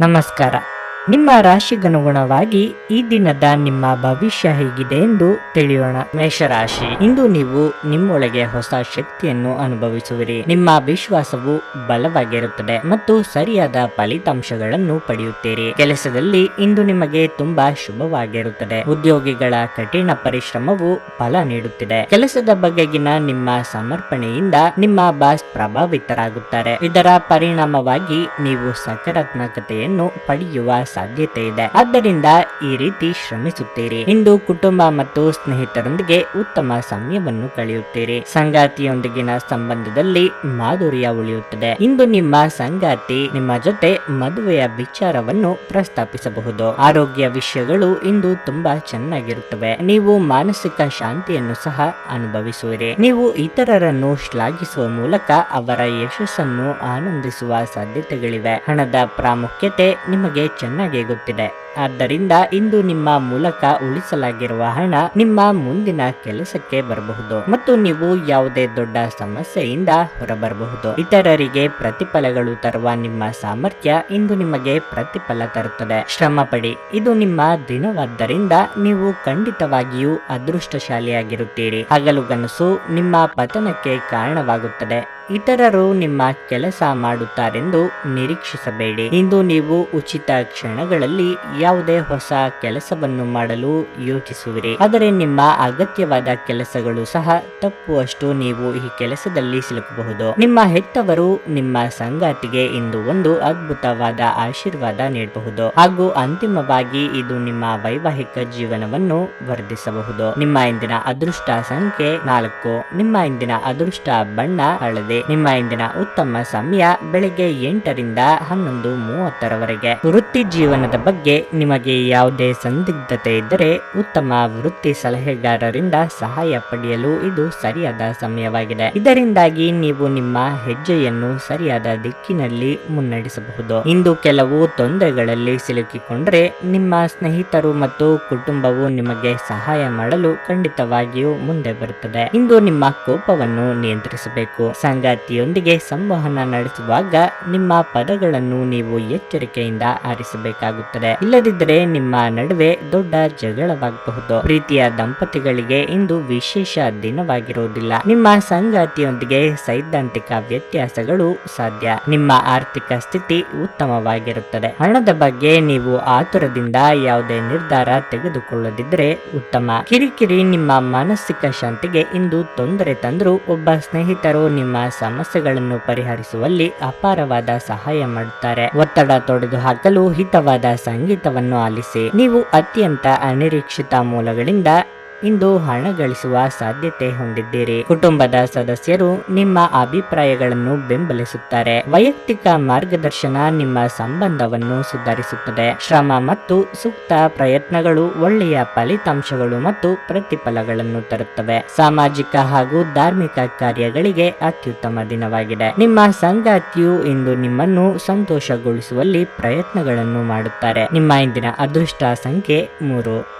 ನಮಸ್ಕಾರ. ನಿಮ್ಮ ರಾಶಿಗನುಗುಣವಾಗಿ ಈ ದಿನದ ನಿಮ್ಮ ಭವಿಷ್ಯ ಹೇಗಿದೆ ಎಂದು ತಿಳಿಯೋಣ. ಮೇಷರಾಶಿ, ಇಂದು ನೀವು ನಿಮ್ಮೊಳಗೆ ಹೊಸ ಶಕ್ತಿಯನ್ನು ಅನುಭವಿಸುವಿರಿ. ನಿಮ್ಮ ವಿಶ್ವಾಸವು ಬಲವಾಗಿರುತ್ತದೆ ಮತ್ತು ಸರಿಯಾದ ಫಲಿತಾಂಶಗಳನ್ನು ಪಡೆಯುತ್ತೀರಿ. ಕೆಲಸದಲ್ಲಿ ಇಂದು ನಿಮಗೆ ತುಂಬಾ ಶುಭವಾಗಿರುತ್ತದೆ. ಉದ್ಯೋಗಿಗಳ ಕಠಿಣ ಪರಿಶ್ರಮವು ಫಲ ನೀಡುತ್ತಿದೆ. ಕೆಲಸದ ಬಗೆಗಿನ ನಿಮ್ಮ ಸಮರ್ಪಣೆಯಿಂದ ನಿಮ್ಮ ಬಾಸ್ ಪ್ರಭಾವಿತರಾಗುತ್ತಾರೆ. ಇದರ ಪರಿಣಾಮವಾಗಿ ನೀವು ಸಕಾರಾತ್ಮಕತೆಯನ್ನು ಪಡೆಯುವ ಸಾಧ್ಯತೆ ಇದೆ ಆದ್ದರಿಂದ ಈ ರೀತಿ ಶ್ರಮಿಸುತ್ತೀರಿ. ಇಂದು ಕುಟುಂಬ ಮತ್ತು ಸ್ನೇಹಿತರೊಂದಿಗೆ ಉತ್ತಮ ಸಮಯವನ್ನು ಕಳೆಯುತ್ತೀರಿ. ಸಂಗಾತಿಯೊಂದಿಗಿನ ಸಂಬಂಧದಲ್ಲಿ ಮಾಧುರ್ಯ ಉಳಿಯುತ್ತದೆ. ಇಂದು ನಿಮ್ಮ ಸಂಗಾತಿ ನಿಮ್ಮ ಜೊತೆ ಮದುವೆಯ ವಿಚಾರವನ್ನು ಪ್ರಸ್ತಾಪಿಸಬಹುದು. ಆರೋಗ್ಯ ವಿಷಯಗಳು ಇಂದು ತುಂಬಾ ಚೆನ್ನಾಗಿರುತ್ತವೆ. ನೀವು ಮಾನಸಿಕ ಶಾಂತಿಯನ್ನು ಸಹ ಅನುಭವಿಸುವಿರಿ. ನೀವು ಇತರರನ್ನು ಶ್ಲಾಘಿಸುವ ಮೂಲಕ ಅವರ ಯಶಸ್ಸನ್ನು ಆನಂದಿಸುವ ಸಾಧ್ಯತೆಗಳಿವೆ. ಹಣದ ಪ್ರಾಮುಖ್ಯತೆ ನಿಮಗೆ ಚೆನ್ನಾಗಿ ಗೊತ್ತಿದೆ. ಆದ್ದರಿಂದ ಇಂದು ನಿಮ್ಮ ಮೂಲಕ ಉಳಿಸಲಾಗಿರುವ ಹಣ ನಿಮ್ಮ ಮುಂದಿನ ಕೆಲಸಕ್ಕೆ ಬರಬಹುದು ಮತ್ತು ನೀವು ಯಾವುದೇ ದೊಡ್ಡ ಸಮಸ್ಯೆಯಿಂದ ಹೊರಬರಬಹುದು. ಇತರರಿಗೆ ಪ್ರತಿಫಲಗಳು ತರುವ ನಿಮ್ಮ ಸಾಮರ್ಥ್ಯ ಇಂದು ನಿಮಗೆ ಪ್ರತಿಫಲ ತರುತ್ತದೆ. ಶ್ರಮ ಪಡಿ ಇದು ನಿಮ್ಮ ದಿನವಾದ್ದರಿಂದ ನೀವು ಖಂಡಿತವಾಗಿಯೂ ಅದೃಷ್ಟಶಾಲಿಯಾಗಿರುತ್ತೀರಿ. ಹಗಲುಗನಸು ನಿಮ್ಮ ಪತನಕ್ಕೆ ಕಾರಣವಾಗುತ್ತದೆ. ಇತರರು ನಿಮ್ಮ ಕೆಲಸ ಮಾಡುತ್ತಾರೆಂದು ನಿರೀಕ್ಷಿಸಬೇಡಿ. ಇಂದು ನೀವು ಉಚಿತ ಕ್ಷಣಗಳಲ್ಲಿ ಯಾವುದೇ ಹೊಸ ಕೆಲಸವನ್ನು ಮಾಡಲು ಯೋಚಿಸುವಿರಿ. ಆದರೆ ನಿಮ್ಮ ಅಗತ್ಯವಾದ ಕೆಲಸಗಳು ಸಹ ತಪ್ಪುವಷ್ಟು ನೀವು ಈ ಕೆಲಸದಲ್ಲಿ ಸಿಲುಕಬಹುದು. ನಿಮ್ಮ ಹೆತ್ತವರು ನಿಮ್ಮ ಸಂಗಾತಿಗೆ ಇಂದು ಒಂದು ಅದ್ಭುತವಾದ ಆಶೀರ್ವಾದ ನೀಡಬಹುದು. ಹಾಗೂ ಅಂತಿಮವಾಗಿ ಇದು ನಿಮ್ಮ ವೈವಾಹಿಕ ಜೀವನವನ್ನು ವರ್ಧಿಸಬಹುದು. ನಿಮ್ಮ ಇಂದಿನ ಅದೃಷ್ಟ ಸಂಖ್ಯೆ ನಾಲ್ಕು. ನಿಮ್ಮ ಇಂದಿನ ಅದೃಷ್ಟ ಬಣ್ಣ ಹಳದಿ. ನಿಮ್ಮ ಇಂದಿನ ಉತ್ತಮ ಸಮಯ ಬೆಳಿಗ್ಗೆ ಎಂಟರಿಂದ ಹನ್ನೊಂದು ಮೂವತ್ತರವರೆಗೆ. ವೃತ್ತಿ ಜೀವನದ ಬಗ್ಗೆ ನಿಮಗೆ ಯಾವುದೇ ಸಂದಿಗ್ಧತೆ ಇದ್ದರೆ ಉತ್ತಮ ವೃತ್ತಿ ಸಲಹೆಗಾರರಿಂದ ಸಹಾಯ ಪಡೆಯಲು ಇದು ಸರಿಯಾದ ಸಮಯವಾಗಿದೆ. ಇದರಿಂದಾಗಿ ನೀವು ನಿಮ್ಮ ಹೆಜ್ಜೆಯನ್ನು ಸರಿಯಾದ ದಿಕ್ಕಿನಲ್ಲಿ ಮುನ್ನಡೆಸಬಹುದು. ಇಂದು ಕೆಲವು ತೊಂದರೆಗಳಲ್ಲಿ ಸಿಲುಕಿಕೊಂಡರೆ ನಿಮ್ಮ ಸ್ನೇಹಿತರು ಮತ್ತು ಕುಟುಂಬವು ನಿಮಗೆ ಸಹಾಯ ಮಾಡಲು ಖಂಡಿತವಾಗಿಯೂ ಮುಂದೆ ಬರುತ್ತದೆ. ಇಂದು ನಿಮ್ಮ ಕೋಪವನ್ನು ನಿಯಂತ್ರಿಸಬೇಕು. ಸಂಗಾತಿಯೊಂದಿಗೆ ಸಂವಹನ ನಡೆಸುವಾಗ ನಿಮ್ಮ ಪದಗಳನ್ನು ನೀವು ಎಚ್ಚರಿಕೆಯಿಂದ ಆರಿಸಬೇಕಾಗುತ್ತದೆ. ಇಲ್ಲದಿದ್ದರೆ ನಿಮ್ಮ ನಡುವೆ ದೊಡ್ಡ ಜಗಳವಾಗಬಹುದು. ಪ್ರೀತಿಯ ದಂಪತಿಗಳಿಗೆ ಇಂದು ವಿಶೇಷ ದಿನವಾಗಿರುವುದಿಲ್ಲ. ನಿಮ್ಮ ಸಂಗಾತಿಯೊಂದಿಗೆ ಸೈದ್ಧಾಂತಿಕ ವ್ಯತ್ಯಾಸಗಳು ಸಾಧ್ಯ. ನಿಮ್ಮ ಆರ್ಥಿಕ ಸ್ಥಿತಿ ಉತ್ತಮವಾಗಿರುತ್ತದೆ. ಹಣದ ಬಗ್ಗೆ ನೀವು ಆತುರದಿಂದ ಯಾವುದೇ ನಿರ್ಧಾರ ತೆಗೆದುಕೊಳ್ಳದಿದ್ದರೆ ಉತ್ತಮ. ಕಿರಿಕಿರಿ ನಿಮ್ಮ ಮಾನಸಿಕ ಶಾಂತಿಗೆ ಇಂದು ತೊಂದರೆ ತಂದರೂ ಒಬ್ಬ ಸ್ನೇಹಿತರು ನಿಮ್ಮ ಸಮಸ್ಯೆಗಳನ್ನು ಪರಿಹರಿಸುವಲ್ಲಿ ಅಪಾರವಾದ ಸಹಾಯ ಮಾಡುತ್ತಾರೆ. ಒತ್ತಡ ತೊಡೆದು ಹಾಕಲು ಹಿತವಾದ ಸಂಗೀತವನ್ನು ಆಲಿಸಿ, ನೀವು ಅತ್ಯಂತ ಅನಿರೀಕ್ಷಿತ ಮೂಲಗಳಿಂದ ಇಂದು ಹಣ ಗಳಿಸುವ ಸಾಧ್ಯತೆ ಹೊಂದಿದ್ದೀರಿ. ಕುಟುಂಬದ ಸದಸ್ಯರು ನಿಮ್ಮ ಅಭಿಪ್ರಾಯಗಳನ್ನು ಬೆಂಬಲಿಸುತ್ತಾರೆ. ವೈಯಕ್ತಿಕ ಮಾರ್ಗದರ್ಶನ ನಿಮ್ಮ ಸಂಬಂಧವನ್ನು ಸುಧಾರಿಸುತ್ತದೆ. ಶ್ರಮ ಮತ್ತು ಸೂಕ್ತ ಪ್ರಯತ್ನಗಳು ಒಳ್ಳೆಯ ಫಲಿತಾಂಶಗಳು ಮತ್ತು ಪ್ರತಿಫಲಗಳನ್ನು ತರುತ್ತವೆ. ಸಾಮಾಜಿಕ ಹಾಗೂ ಧಾರ್ಮಿಕ ಕಾರ್ಯಗಳಿಗೆ ಅತ್ಯುತ್ತಮ ದಿನವಾಗಿದೆ. ನಿಮ್ಮ ಸಂಗಾತಿಯು ಇಂದು ನಿಮ್ಮನ್ನು ಸಂತೋಷಗೊಳಿಸುವಲ್ಲಿ ಪ್ರಯತ್ನಗಳನ್ನು ಮಾಡುತ್ತಾರೆ. ನಿಮ್ಮ ಇಂದಿನ ಅದೃಷ್ಟ ಸಂಖ್ಯೆ ಮೂರು.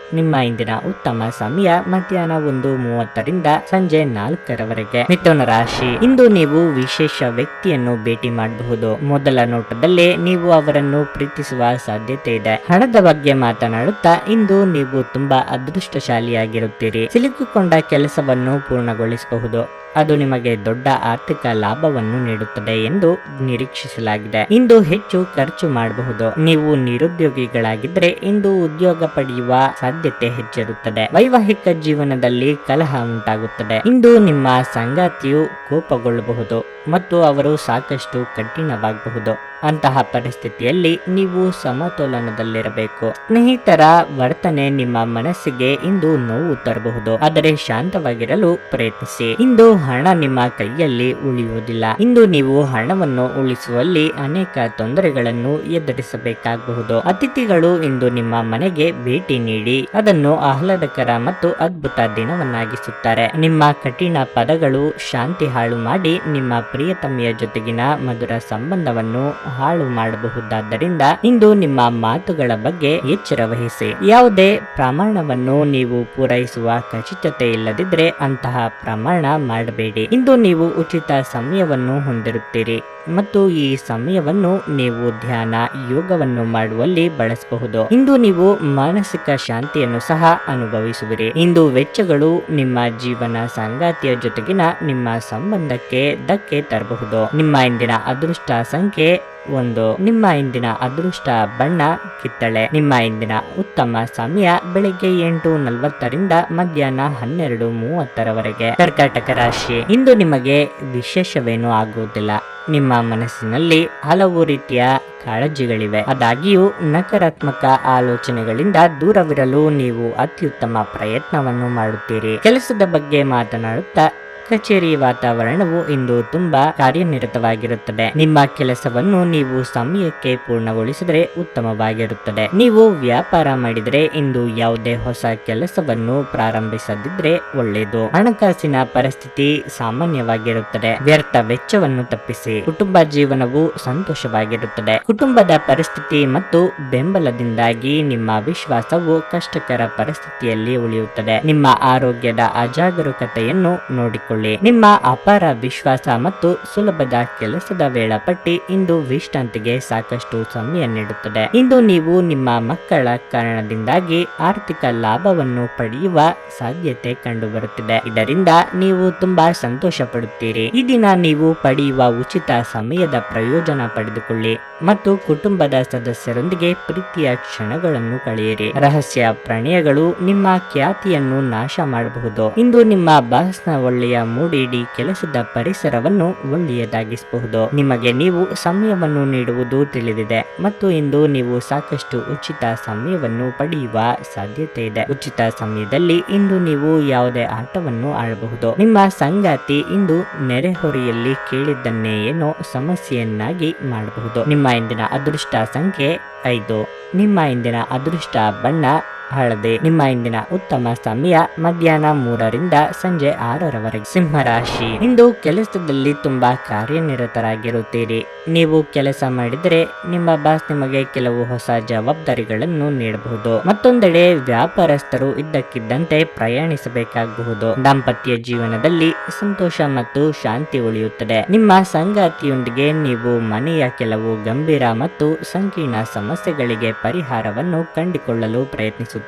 ನಿಮ್ಮ ಇಂದಿನ ಉತ್ತಮ ಸಮಯ ಮಧ್ಯಾಹ್ನ ಒಂದು ಮೂವತ್ತರಿಂದ ಸಂಜೆ ನಾಲ್ಕರವರೆಗೆ. ಮಿಥುನ ರಾಶಿ. ಇಂದು ನೀವು ವಿಶೇಷ ವ್ಯಕ್ತಿಯನ್ನು ಭೇಟಿ ಮಾಡಬಹುದು. ಮೊದಲ ನೋಟದಲ್ಲಿ ನೀವು ಅವರನ್ನು ಪ್ರೀತಿಸುವ ಸಾಧ್ಯತೆ ಇದೆ. ಹಣದ ಬಗ್ಗೆ ಮಾತನಾಡುತ್ತಾ ಇಂದು ನೀವು ತುಂಬಾ ಅದೃಷ್ಟಶಾಲಿಯಾಗಿರುತ್ತೀರಿ. ಸಿಲುಕಿಕೊಂಡ ಕೆಲಸವನ್ನು ಪೂರ್ಣಗೊಳಿಸಬಹುದು. ಅದು ನಿಮಗೆ ದೊಡ್ಡ ಆರ್ಥಿಕ ಲಾಭವನ್ನು ನೀಡುತ್ತದೆ ಎಂದು ನಿರೀಕ್ಷಿಸಲಾಗಿದೆ. ಇಂದು ಹೆಚ್ಚು ಖರ್ಚು ಮಾಡಬಹುದು. ನೀವು ನಿರುದ್ಯೋಗಿಗಳಾಗಿದ್ದರೆ ಇಂದು ಉದ್ಯೋಗ ಪಡೆಯುವ ಸಾಧ್ಯತೆ ಹೆಚ್ಚಿರುತ್ತದೆ. ವೈವಾಹಿಕ ಜೀವನದಲ್ಲಿ ಕಲಹ ಉಂಟಾಗುತ್ತದೆ. ಇಂದು ನಿಮ್ಮ ಸಂಗಾತಿಯು ಕೋಪಗೊಳ್ಳಬಹುದು ಮತ್ತು ಅವರು ಸಾಕಷ್ಟು ಕಠಿಣವಾಗಬಹುದು. ಅಂತಹ ಪರಿಸ್ಥಿತಿಯಲ್ಲಿ ನೀವು ಸಮತೋಲನದಲ್ಲಿರಬೇಕು. ಸ್ನೇಹಿತರ ವರ್ತನೆ ನಿಮ್ಮ ಮನಸ್ಸಿಗೆ ಇಂದು ನೋವು ತರಬಹುದು. ಆದರೆ ಶಾಂತವಾಗಿರಲು ಪ್ರಯತ್ನಿಸಿ. ಇಂದು ಹಣ ನಿಮ್ಮ ಕೈಯಲ್ಲಿ ಉಳಿಯುವುದಿಲ್ಲ. ಇಂದು ನೀವು ಹಣವನ್ನು ಉಳಿಸುವಲ್ಲಿ ಅನೇಕ ತೊಂದರೆಗಳನ್ನು ಎದುರಿಸಬೇಕಾಗಬಹುದು. ಅತಿಥಿಗಳು ಇಂದು ನಿಮ್ಮ ಮನೆಗೆ ಭೇಟಿ ನೀಡಿ ಅದನ್ನು ಆಹ್ಲಾದಕರ ಮತ್ತು ಅದ್ಭುತ ದಿನವನ್ನಾಗಿಸುತ್ತಾರೆ. ನಿಮ್ಮ ಕಠಿಣ ಪದಗಳು ಶಾಂತಿ ಹಾಳು ಮಾಡಿ ನಿಮ್ಮ ಪ್ರಿಯತಮಿಯ ಜೊತೆಗಿನ ಮಧುರ ಸಂಬಂಧವನ್ನು ಹಾಳು ಮಾಡಬಹುದಾದ್ದರಿಂದ ಇಂದು ನಿಮ್ಮ ಮಾತುಗಳ ಬಗ್ಗೆ ಎಚ್ಚರ ವಹಿಸಿ. ಯಾವುದೇ ಪ್ರಮಾಣವನ್ನು ನೀವು ಪೂರೈಸುವ ಖಚಿತತೆ ಇಲ್ಲದಿದ್ರೆ ಅಂತಹ ಪ್ರಮಾಣ ಮಾಡಬೇಡಿ. ಇಂದು ನೀವು ಉಚಿತ ಸಮಯವನ್ನು ಹೊಂದಿರುತ್ತೀರಿ. ಮತ್ತು ಈ ಸಮಯವನ್ನು ನೀವು ಧ್ಯಾನ ಯೋಗವನ್ನು ಮಾಡುವಲ್ಲಿ ಬಳಸಬಹುದು. ಇಂದು ನೀವು ಮಾನಸಿಕ ಶಾಂತಿಯನ್ನು ಸಹ ಅನುಭವಿಸುವಿರಿ. ಇಂದು ವೆಚ್ಚಗಳು ನಿಮ್ಮ ಜೀವನ ಸಂಗಾತಿಯ ಜೊತೆಗಿನ ನಿಮ್ಮ ಸಂಬಂಧಕ್ಕೆ ಧಕ್ಕೆ ತರಬಹುದು. ನಿಮ್ಮ ಇಂದಿನ ಅದೃಷ್ಟ ಸಂಖ್ಯೆ ಒಂದು. ನಿಮ್ಮ ಇಂದಿನ ಅದೃಷ್ಟ ಬಣ್ಣ ಕಿತ್ತಳೆ. ನಿಮ್ಮ ಇಂದಿನ ಉತ್ತಮ ಸಮಯ ಬೆಳಿಗ್ಗೆ ಎಂಟು ನಲವತ್ತರಿಂದ ಮಧ್ಯಾಹ್ನ ಹನ್ನೆರಡು ಮೂವತ್ತರವರೆಗೆ. ಕರ್ಕಾಟಕ ರಾಶಿ. ಇಂದು ನಿಮಗೆ ವಿಶೇಷವೇನೂ ಆಗುವುದಿಲ್ಲ. ನಿಮ್ಮ ಮನಸ್ಸಿನಲ್ಲಿ ಹಲವು ರೀತಿಯ ಕಾಳಜಿಗಳಿವೆ. ಅದಾಗಿಯೂ ನಕಾರಾತ್ಮಕ ಆಲೋಚನೆಗಳಿಂದ ದೂರವಿರಲು ನೀವು ಅತ್ಯುತ್ತಮ ಪ್ರಯತ್ನವನ್ನು ಮಾಡುತ್ತೀರಿ. ಕೆಲಸದ ಬಗ್ಗೆ ಮಾತನಾಡುತ್ತಾ ಕಚೇರಿ ವಾತಾವರಣವು ಇಂದು ತುಂಬಾ ಕಾರ್ಯನಿರತವಾಗಿರುತ್ತದೆ. ನಿಮ್ಮ ಕೆಲಸವನ್ನು ನೀವು ಸಮಯಕ್ಕೆ ಪೂರ್ಣಗೊಳಿಸಿದರೆ ಉತ್ತಮವಾಗಿರುತ್ತದೆ. ನೀವು ವ್ಯಾಪಾರ ಮಾಡಿದರೆ ಇಂದು ಯಾವುದೇ ಹೊಸ ಕೆಲಸವನ್ನು ಪ್ರಾರಂಭಿಸದಿದ್ರೆ ಒಳ್ಳೆಯದು. ಹಣಕಾಸಿನ ಪರಿಸ್ಥಿತಿ ಸಾಮಾನ್ಯವಾಗಿರುತ್ತದೆ. ವ್ಯರ್ಥ ವೆಚ್ಚವನ್ನು ತಪ್ಪಿಸಿ ಕುಟುಂಬ ಜೀವನವು ಸಂತೋಷವಾಗಿರುತ್ತದೆ. ಕುಟುಂಬದ ಪರಿಸ್ಥಿತಿ ಮತ್ತು ಬೆಂಬಲದಿಂದಾಗಿ ನಿಮ್ಮ ವಿಶ್ವಾಸವು ಕಷ್ಟಕರ ಪರಿಸ್ಥಿತಿಯಲ್ಲಿ ಉಳಿಯುತ್ತದೆ. ನಿಮ್ಮ ಆರೋಗ್ಯದ ಅಜಾಗರೂಕತೆಯನ್ನು ನೋಡಿಕೊಳ್ಳಿ. ನಿಮ್ಮ ಅಪಾರ ವಿಶ್ವಾಸ ಮತ್ತು ಸುಲಭದ ಕೆಲಸದ ವೇಳಾಪಟ್ಟಿ ಇಂದು ವಿಶ್ರಾಂತಿಗೆ ಸಾಕಷ್ಟು ಸಮಯ ನೀಡುತ್ತದೆ. ಇಂದು ನೀವು ನಿಮ್ಮ ಮಕ್ಕಳ ಕಾರಣದಿಂದಾಗಿ ಆರ್ಥಿಕ ಲಾಭವನ್ನು ಪಡೆಯುವ ಸಾಧ್ಯತೆ ಕಂಡುಬರುತ್ತಿದೆ. ಇದರಿಂದ ನೀವು ತುಂಬಾ ಸಂತೋಷ ಪಡುತ್ತೀರಿ ಈ ದಿನ ನೀವು ಪಡೆಯುವ ಉಚಿತ ಸಮಯದ ಪ್ರಯೋಜನ ಪಡೆದುಕೊಳ್ಳಿ ಮತ್ತು ಕುಟುಂಬದ ಸದಸ್ಯರೊಂದಿಗೆ ಪ್ರೀತಿಯ ಕ್ಷಣಗಳನ್ನು ಕಳೆಯಿರಿ. ರಹಸ್ಯ ಪ್ರಣಯಗಳು ನಿಮ್ಮ ಖ್ಯಾತಿಯನ್ನು ನಾಶ ಮಾಡಬಹುದು. ಇಂದು ನಿಮ್ಮ ಬಾಸ್ನ ಒಳ್ಳೆಯ ಮೂಡಿಡಿ ಕೆಲಸದ ಪರಿಸರವನ್ನು ಒಳ್ಳೆಯದಾಗಿಸಬಹುದು. ನಿಮಗೆ ನೀವು ಸಮಯವನ್ನು ನೀಡುವುದು ತಿಳಿದಿದೆ ಮತ್ತು ಇಂದು ನೀವು ಸಾಕಷ್ಟು ಉಚಿತ ಸಮಯವನ್ನು ಪಡೆಯುವ ಸಾಧ್ಯತೆ ಇದೆ. ಉಚಿತ ಸಮಯದಲ್ಲಿ ಇಂದು ನೀವು ಯಾವುದೇ ಆಟವನ್ನು ಆಡಬಹುದು. ನಿಮ್ಮ ಸಂಗಾತಿ ಇಂದು ನೆರೆಹೊರೆಯಲ್ಲಿ ಕೇಳಿದ್ದನ್ನೇ ಏನೋ ಸಮಸ್ಯೆಯನ್ನಾಗಿ ಮಾಡಬಹುದು. ನಿಮ್ಮ ಇಂದಿನ ಅದೃಷ್ಟ ಸಂಖ್ಯೆ ಐದು. ನಿಮ್ಮ ಇಂದಿನ ಅದೃಷ್ಟ ಬಣ್ಣ ಹಳದಿ. ನಿಮ್ಮ ಇಂದಿನ ಉತ್ತಮ ಸಮಯ ಮಧ್ಯಾಹ್ನ ಮೂರರಿಂದ ಸಂಜೆ ಆರರವರೆಗೆ. ಸಿಂಹರಾಶಿ ಇಂದು ಕೆಲಸದಲ್ಲಿ ತುಂಬಾ ಕಾರ್ಯನಿರತರಾಗಿರುತ್ತೀರಿ. ನೀವು ಕೆಲಸ ಮಾಡಿದರೆ ನಿಮ್ಮ ಬಾಸ್ ನಿಮಗೆ ಕೆಲವು ಹೊಸ ಜವಾಬ್ದಾರಿಗಳನ್ನು ನೀಡಬಹುದು. ಮತ್ತೊಂದೆಡೆ ವ್ಯಾಪಾರಸ್ಥರು ಇದ್ದಕ್ಕಿದ್ದಂತೆ ಪ್ರಯಾಣಿಸಬೇಕಾಗಬಹುದು. ದಾಂಪತ್ಯ ಜೀವನದಲ್ಲಿ ಸಂತೋಷ ಮತ್ತು ಶಾಂತಿ ಉಳಿಯುತ್ತದೆ. ನಿಮ್ಮ ಸಂಗಾತಿಯೊಂದಿಗೆ ನೀವು ಮನೆಯ ಕೆಲವು ಗಂಭೀರ ಮತ್ತು ಸಂಕೀರ್ಣ ಸಮಸ್ಯೆಗಳಿಗೆ ಪರಿಹಾರವನ್ನು ಕಂಡುಕೊಳ್ಳಲು ಪ್ರಯತ್ನಿಸುತ್ತೀರಿ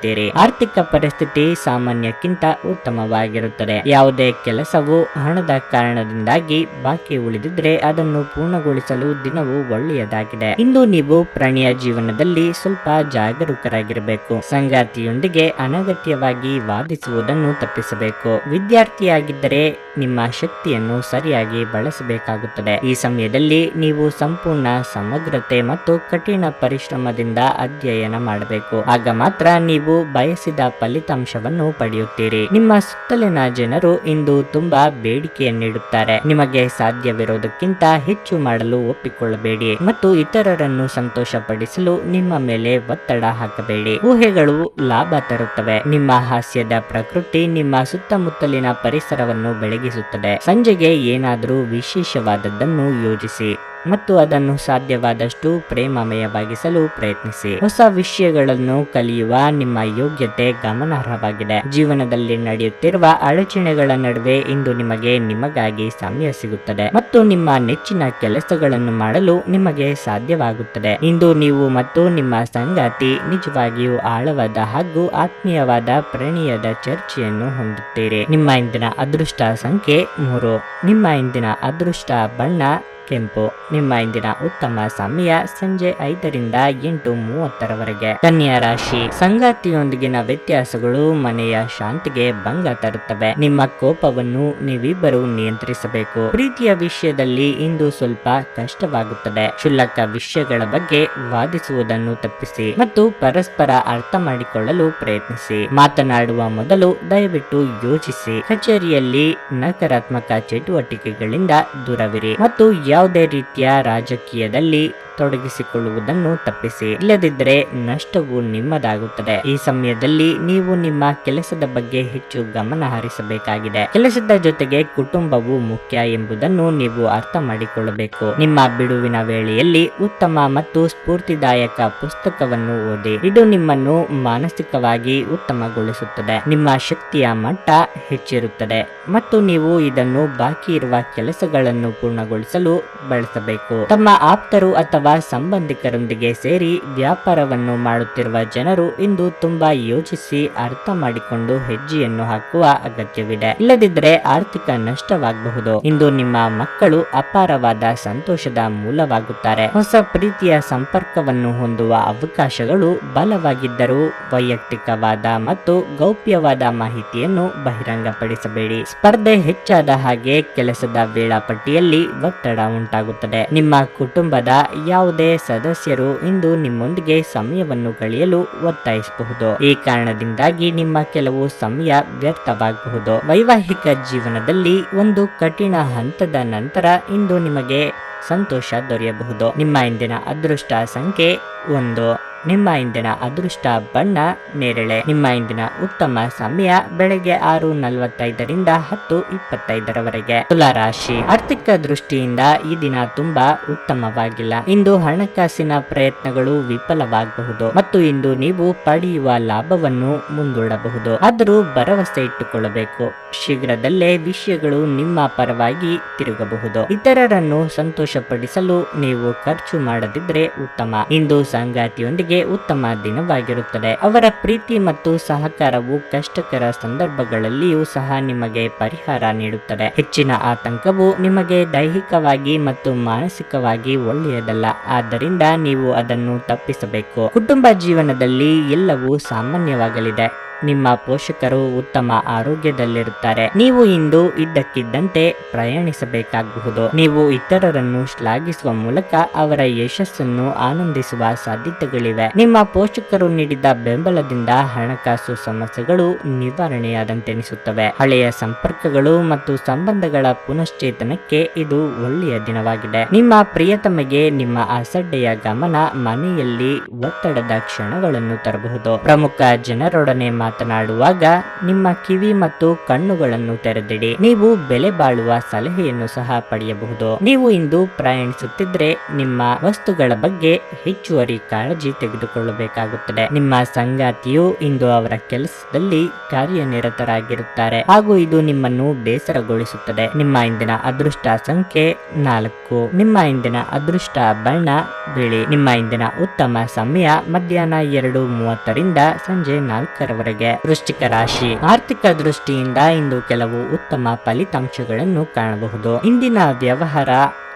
ಆರ್ಥಿಕ ಪರಿಸ್ಥಿತಿ ಸಾಮಾನ್ಯಕ್ಕಿಂತ ಉತ್ತಮವಾಗಿರುತ್ತದೆ. ಯಾವುದೇ ಕೆಲಸವು ಹಣದ ಕಾರಣದಿಂದಾಗಿ ಬಾಕಿ ಉಳಿದಿದ್ರೆ ಅದನ್ನು ಪೂರ್ಣಗೊಳಿಸಲು ದಿನವು ಒಳ್ಳೆಯದಾಗಿದೆ. ಇಂದು ನೀವು ಪ್ರಾಣಿಯ ಜೀವನದಲ್ಲಿ ಸ್ವಲ್ಪ ಜಾಗರೂಕರಾಗಿರಬೇಕು. ಸಂಗಾತಿಯೊಂದಿಗೆ ಅನಗತ್ಯವಾಗಿ ವಾದಿಸುವುದನ್ನು ತಪ್ಪಿಸಬೇಕು. ವಿದ್ಯಾರ್ಥಿಯಾಗಿದ್ದರೆ ನಿಮ್ಮ ಶಕ್ತಿಯನ್ನು ಸರಿಯಾಗಿ ಬಳಸಬೇಕಾಗುತ್ತದೆ. ಈ ಸಮಯದಲ್ಲಿ ನೀವು ಸಂಪೂರ್ಣ ಸಮಗ್ರತೆ ಮತ್ತು ಕಠಿಣ ಪರಿಶ್ರಮದಿಂದ ಅಧ್ಯಯನ ಮಾಡಬೇಕು. ಆಗ ಮಾತ್ರ ನೀವು ಬಯಸಿದ ಫಲಿತಾಂಶವನ್ನು ಪಡೆಯುತ್ತೀರಿ. ನಿಮ್ಮ ಸುತ್ತಲಿನ ಜನರು ಇಂದು ತುಂಬಾ ಬೇಡಿಕೆಯನ್ನಿಡುತ್ತಾರೆ ನಿಮಗೆ ಸಾಧ್ಯವಿರೋದಕ್ಕಿಂತ ಹೆಚ್ಚು ಮಾಡಲು ಒಪ್ಪಿಕೊಳ್ಳಬೇಡಿ ಮತ್ತು ಇತರರನ್ನು ಸಂತೋಷಪಡಿಸಲು ನಿಮ್ಮ ಮೇಲೆ ಒತ್ತಡ ಹಾಕಬೇಡಿ. ಊಹೆಗಳು ಲಾಭ ತರುತ್ತವೆ. ನಿಮ್ಮ ಹಾಸ್ಯದ ಪ್ರಕೃತಿ ನಿಮ್ಮ ಸುತ್ತಮುತ್ತಲಿನ ಪರಿಸರವನ್ನು ಬೆಳಗಿಸುತ್ತದೆ. ಸಂಜೆಗೆ ಏನಾದರೂ ವಿಶೇಷವಾದದ್ದನ್ನು ಯೋಜಿಸಿ. ಮತ್ತು ಅದನ್ನು ಸಾಧ್ಯವಾದಷ್ಟು ಪ್ರೇಮಮಯವಾಗಿಸಲು ಪ್ರಯತ್ನಿಸಿ. ಹೊಸ ವಿಷಯಗಳನ್ನು ಕಲಿಯುವ ನಿಮ್ಮ ಯೋಗ್ಯತೆ ಗಮನಾರ್ಹವಾಗಿದೆ. ಜೀವನದಲ್ಲಿ ನಡೆಯುತ್ತಿರುವ ಅಡಚಣೆಗಳ ನಡುವೆ ಇಂದು ನಿಮಗೆ ನಿಮಗಾಗಿ ಸಮಯ ಸಿಗುತ್ತದೆ ಮತ್ತು ನಿಮ್ಮ ನೆಚ್ಚಿನ ಕೆಲಸಗಳನ್ನು ಮಾಡಲು ನಿಮಗೆ ಸಾಧ್ಯವಾಗುತ್ತದೆ. ಇಂದು ನೀವು ಮತ್ತು ನಿಮ್ಮ ಸಂಗಾತಿ ನಿಜವಾಗಿಯೂ ಆಳವಾದ ಹಾಗೂ ಆತ್ಮೀಯವಾದ ಪ್ರಣಯದ ಚರ್ಚೆಯನ್ನು ಹೊಂದುತ್ತೀರಿ. ನಿಮ್ಮ ಇಂದಿನ ಅದೃಷ್ಟ ಸಂಖ್ಯೆ ಮೂರು. ನಿಮ್ಮ ಇಂದಿನ ಅದೃಷ್ಟ ಬಣ್ಣ ಕೆಂಪು. ನಿಮ್ಮ ಇಂದಿನ ಉತ್ತಮ ಸಮಯ ಸಂಜೆ ಐದರಿಂದ ಎಂಟು ಮೂವತ್ತರವರೆಗೆ. ಕನ್ಯಾ ರಾಶಿ. ಸಂಗಾತಿಯೊಂದಿಗಿನ ವ್ಯತ್ಯಾಸಗಳು ಮನೆಯ ಶಾಂತಿಗೆ ಭಂಗ ತರುತ್ತವೆ. ನಿಮ್ಮ ಕೋಪವನ್ನು ನೀವಿಬ್ಬರು ನಿಯಂತ್ರಿಸಬೇಕು. ಪ್ರೀತಿಯ ವಿಷಯದಲ್ಲಿ ಇಂದು ಸ್ವಲ್ಪ ಕಷ್ಟವಾಗುತ್ತದೆ. ಕ್ಷುಲ್ಲಕ ವಿಷಯಗಳ ಬಗ್ಗೆ ವಾದಿಸುವುದನ್ನು ತಪ್ಪಿಸಿ ಮತ್ತು ಪರಸ್ಪರ ಅರ್ಥ ಮಾಡಿಕೊಳ್ಳಲು ಪ್ರಯತ್ನಿಸಿ. ಮಾತನಾಡುವ ಮೊದಲು ದಯವಿಟ್ಟು ಯೋಚಿಸಿ. ಕಚೇರಿಯಲ್ಲಿ ನಕಾರಾತ್ಮಕ ಚಟುವಟಿಕೆಗಳಿಂದ ದೂರವಿರಿ ಮತ್ತು ಯಾವುದೇ ರೀತಿಯ ರಾಜಕೀಯದಲ್ಲಿ ತೊಡಗಿಸಿಕೊಳ್ಳುವುದನ್ನು ತಪ್ಪಿಸಿ. ಇಲ್ಲದಿದ್ದರೆ ನಷ್ಟವು ನಿಮ್ಮದಾಗುತ್ತದೆ. ಈ ಸಮಯದಲ್ಲಿ ನೀವು ನಿಮ್ಮ ಕೆಲಸದ ಬಗ್ಗೆ ಹೆಚ್ಚು ಗಮನ ಹರಿಸಬೇಕಾಗಿದೆ. ಕೆಲಸದ ಜೊತೆಗೆ ಕುಟುಂಬವು ಮುಖ್ಯ ಎಂಬುದನ್ನು ನೀವು ಅರ್ಥ ಮಾಡಿಕೊಳ್ಳಬೇಕು. ನಿಮ್ಮ ಬಿಡುವಿನ ವೇಳೆಯಲ್ಲಿ ಉತ್ತಮ ಮತ್ತು ಸ್ಫೂರ್ತಿದಾಯಕ ಪುಸ್ತಕವನ್ನು ಓದಿ. ಇದು ನಿಮ್ಮನ್ನು ಮಾನಸಿಕವಾಗಿ ಉತ್ತಮಗೊಳಿಸುತ್ತದೆ. ನಿಮ್ಮ ಶಕ್ತಿಯ ಮಟ್ಟ ಹೆಚ್ಚಿರುತ್ತದೆ ಮತ್ತು ನೀವು ಇದನ್ನು ಬಾಕಿ ಇರುವ ಕೆಲಸಗಳನ್ನು ಪೂರ್ಣಗೊಳಿಸಲು ಬಳಸಬೇಕು. ತಮ್ಮ ಆಪ್ತರು ಅಥವಾ ಸಂಬಂಧಿಕರೊಂದಿಗೆ ಸೇರಿ ವ್ಯಾಪಾರವನ್ನು ಮಾಡುತ್ತಿರುವ ಜನರು ಇಂದು ತುಂಬಾ ಯೋಚಿಸಿ ಅರ್ಥ ಮಾಡಿಕೊಂಡು ಹೆಜ್ಜೆಯನ್ನು ಹಾಕುವ ಅಗತ್ಯವಿದೆ. ಇಲ್ಲದಿದ್ದರೆ ಆರ್ಥಿಕ ನಷ್ಟವಾಗಬಹುದು. ಇಂದು ನಿಮ್ಮ ಮಕ್ಕಳು ಅಪಾರವಾದ ಸಂತೋಷದ ಮೂಲವಾಗುತ್ತಾರೆ. ಹೊಸ ಪ್ರೀತಿಯ ಸಂಪರ್ಕವನ್ನು ಹೊಂದುವ ಅವಕಾಶಗಳು ಬಲವಾಗಿದ್ದರೂ ವೈಯಕ್ತಿಕವಾದ ಮತ್ತು ಗೌಪ್ಯವಾದ ಮಾಹಿತಿಯನ್ನು ಬಹಿರಂಗಪಡಿಸಬೇಡಿ. ಸ್ಪರ್ಧೆ ಹೆಚ್ಚಾದ ಹಾಗೆ ಕೆಲಸದ ವೇಳಾಪಟ್ಟಿಯಲ್ಲಿ ಒತ್ತಡ ಉಂಟಾಗುತ್ತದೆ. ನಿಮ್ಮ ಕುಟುಂಬದ ಯಾವುದೇ ಸದಸ್ಯರು ಇಂದು ನಿಮ್ಮೊಂದಿಗೆ ಸಮಯವನ್ನು ಕಳೆಯಲು ಒತ್ತಾಯಿಸಬಹುದು. ಈ ಕಾರಣದಿಂದಾಗಿ ನಿಮ್ಮ ಕೆಲವು ಸಮಯ ವ್ಯರ್ಥವಾಗಬಹುದು. ವೈವಾಹಿಕ ಜೀವನದಲ್ಲಿ ಒಂದು ಕಠಿಣ ಹಂತದ ನಂತರ ಇಂದು ನಿಮಗೆ ಸಂತೋಷ ದೊರೆಯಬಹುದು. ನಿಮ್ಮ ಇಂದಿನ ಅದೃಷ್ಟ ಸಂಖ್ಯೆ ಒಂದು. ನಿಮ್ಮ ಇಂದಿನ ಅದೃಷ್ಟ ಬಣ್ಣ ನೇರಳೆ. ನಿಮ್ಮ ಇಂದಿನ ಉತ್ತಮ ಸಮಯ ಬೆಳಗ್ಗೆ ಆರು ನಲವತ್ತೈದರಿಂದ ಹತ್ತು ಇಪ್ಪತ್ತೈದರವರೆಗೆ. ತುಲಾರಾಶಿ ಆರ್ಥಿಕ ದೃಷ್ಟಿಯಿಂದ ಈ ದಿನ ತುಂಬಾ ಉತ್ತಮವಾಗಿಲ್ಲ. ಇಂದು ಹಣಕಾಸಿನ ಪ್ರಯತ್ನಗಳು ವಿಫಲವಾಗಬಹುದು. ಮತ್ತು ಇಂದು ನೀವು ಪಡೆಯುವ ಲಾಭವನ್ನು ಮುಂದೂಡಬಹುದು. ಆದರೂ ಭರವಸೆ ಇಟ್ಟುಕೊಳ್ಳಬೇಕು. ಶೀಘ್ರದಲ್ಲೇ ವಿಷಯಗಳು ನಿಮ್ಮ ಪರವಾಗಿ ತಿರುಗಬಹುದು. ಇತರರನ್ನು ಸಂತೋಷಪಡಿಸಲು ನೀವು ಖರ್ಚು ಮಾಡದಿದ್ರೆ ಉತ್ತಮ. ಇಂದು ಸಂಗಾತಿಯೊಂದಿಗೆ ಉತ್ತಮ ದಿನವಾಗಿರುತ್ತದೆ. ಅವರ ಪ್ರೀತಿ ಮತ್ತು ಸಹಕಾರವು ಕಷ್ಟಕರ ಸಂದರ್ಭಗಳಲ್ಲಿಯೂ ಸಹ ನಿಮಗೆ ಪರಿಹಾರ ನೀಡುತ್ತದೆ. ಹೆಚ್ಚಿನ ಆತಂಕವು ನಿಮಗೆ ದೈಹಿಕವಾಗಿ ಮತ್ತು ಮಾನಸಿಕವಾಗಿ ಒಳ್ಳೆಯದಲ್ಲ. ಆದ್ದರಿಂದ ನೀವು ಅದನ್ನು ತಪ್ಪಿಸಬೇಕು. ಕುಟುಂಬ ಜೀವನದಲ್ಲಿ ಎಲ್ಲವೂ ಸಾಮಾನ್ಯವಾಗಲಿದೆ. ನಿಮ್ಮ ಪೋಷಕರು ಉತ್ತಮ ಆರೋಗ್ಯದಲ್ಲಿರುತ್ತಾರೆ. ನೀವು ಇಂದು ಇದ್ದಕ್ಕಿದ್ದಂತೆ ಪ್ರಯಾಣಿಸಬೇಕಾಗಬಹುದು. ನೀವು ಇತರರನ್ನು ಶ್ಲಾಘಿಸುವ ಮೂಲಕ ಅವರ ಯಶಸ್ಸನ್ನು ಆನಂದಿಸುವ ಸಾಧ್ಯತೆಗಳಿವೆ. ನಿಮ್ಮ ಪೋಷಕರು ನೀಡಿದ ಬೆಂಬಲದಿಂದ ಹಣಕಾಸು ಸಮಸ್ಯೆಗಳು ನಿವಾರಣೆಯಾದಂತೆನಿಸುತ್ತವೆ. ಹಳೆಯ ಸಂಪರ್ಕಗಳು ಮತ್ತು ಸಂಬಂಧಗಳ ಪುನಶ್ಚೇತನಕ್ಕೆ ಇದು ಒಳ್ಳೆಯ ದಿನವಾಗಿದೆ. ನಿಮ್ಮ ಪ್ರಿಯತಮಗೆ ನಿಮ್ಮ ಅಸಡ್ಡೆಯ ಗಮನ ಮನೆಯಲ್ಲಿ ಒತ್ತಡದ ಕ್ಷಣಗಳನ್ನು ತರಬಹುದು. ಪ್ರಮುಖ ಜನರೊಡನೆ ಮಾತನಾಡುವಾಗ, ನಿಮ್ಮ ಕಿವಿ ಮತ್ತು ಕಣ್ಣುಗಳನ್ನು ತೆರೆದಿಡಿ. ನೀವು ಬೆಲೆ ಬಾಳುವ ಸಲಹೆಯನ್ನು ಸಹ ಪಡೆಯಬಹುದು. ನೀವು ಇಂದು ಪ್ರಯಾಣಿಸುತ್ತಿದ್ರೆ, ನಿಮ್ಮ ವಸ್ತುಗಳ ಬಗ್ಗೆ ಹೆಚ್ಚುವರಿ ಕಾಳಜಿ ತೆಗೆದುಕೊಳ್ಳಬೇಕಾಗುತ್ತದೆ. ನಿಮ್ಮ ಸಂಗಾತಿಯು ಇಂದು ಅವರ ಕೆಲಸದಲ್ಲಿ ಕಾರ್ಯನಿರತರಾಗಿರುತ್ತಾರೆ. ಹಾಗೂ ಇದು ನಿಮ್ಮನ್ನು ಬೇಸರಗೊಳಿಸುತ್ತದೆ. ನಿಮ್ಮ ಇಂದಿನ ಅದೃಷ್ಟ ಸಂಖ್ಯೆ ನಾಲ್ಕು. ನಿಮ್ಮ ಇಂದಿನ ಅದೃಷ್ಟ ಬಣ್ಣ ಬಿಳಿ. ನಿಮ್ಮ ಇಂದಿನ ಉತ್ತಮ ಸಮಯ ಮಧ್ಯಾಹ್ನ ಎರಡು ಮೂವತ್ತರಿಂದ ಸಂಜೆ ನಾಲ್ಕರವರೆಗೆ. ವೃಶ್ಚಿಕ ರಾಶಿ. ಆರ್ಥಿಕ ದೃಷ್ಟಿಯಿಂದ ಇಂದು ಕೆಲವು ಉತ್ತಮ ಫಲಿತಾಂಶಗಳನ್ನು ಕಾಣಬಹುದು. ಇಂದಿನ ವ್ಯವಹಾರ